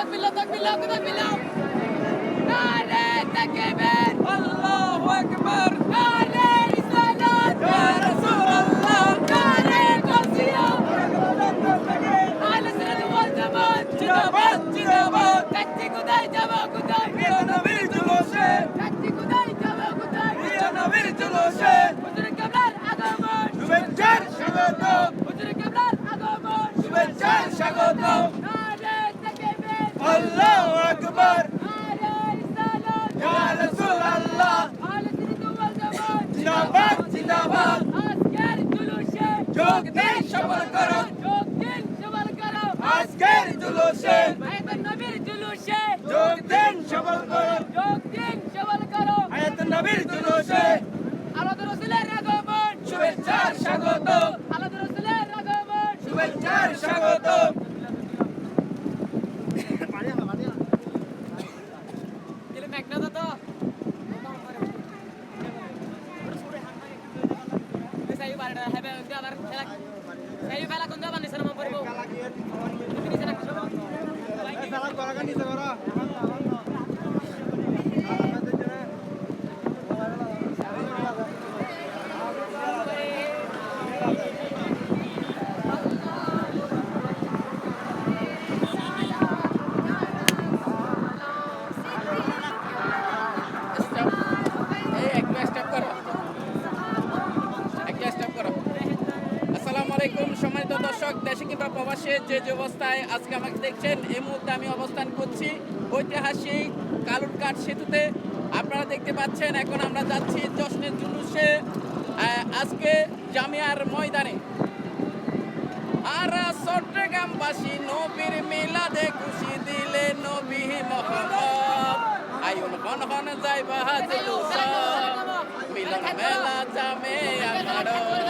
Takk, Villa! Takk, Villa! Takk, Villa! জিন্দাবাদ কাচ্চি কোথায় যাব কোথায় প্রিয় নবীর জুলুসে কাচ্চি কোথায় যাব কোথায় প্রিয় নবীর জুলুসে হুজুর কেবলার আগমন শুভেচ্ছার স্বাগতম হুজুর কেবলার আগমন শুভেচ্ছার স্বাগতম নারে তাকবীর আল্লাহু আকবার নারে রিসালাত ইয়া রাসূলুল্লাহ আলে সিরিত ওয়াল জামান জিন্দাবাদ জিন্দাবাদ আজকের জুলুসে যোগ দিন সফল করো যোগ দিন সবার করো আজকের জুলুসে নবীর জুলুসে যোগ দিন সফল করো। যোগ দিন সবার করো। আয়াত নবীর জুলুসে। আলাদা রাসূলের আগমন। শুভেচ্ছার স্বাগতম আলাদা রাসূলের আগমন। শুভেচ্ছার স্বাগতম গেলে মেঘনা তো সাই বারডা হবে আবার খেলা বেলা কোন এই আলাইকুম। সম্মানিত দর্শক, দেশে কিংবা প্রবাসে যে যে অবস্থায় আজকে আমাকে দেখছেন, এই মুহূর্তে আমি অবস্থান করছি ঐতিহাসিক কালুরঘাট সেতুতে। আপনারা দেখতে পাচ্ছেন, এখন আমরা যাচ্ছি জশ্নের জুলুসে আজকে জামিয়ার ময়দানে। আর চট্টগ্রামবাসী নবীর মিলাদে খুশি দিলে নবী মোহাম্মদ আয়ুন হন হন যাই বাহাজুলুস মিলন মেলা জামে আমার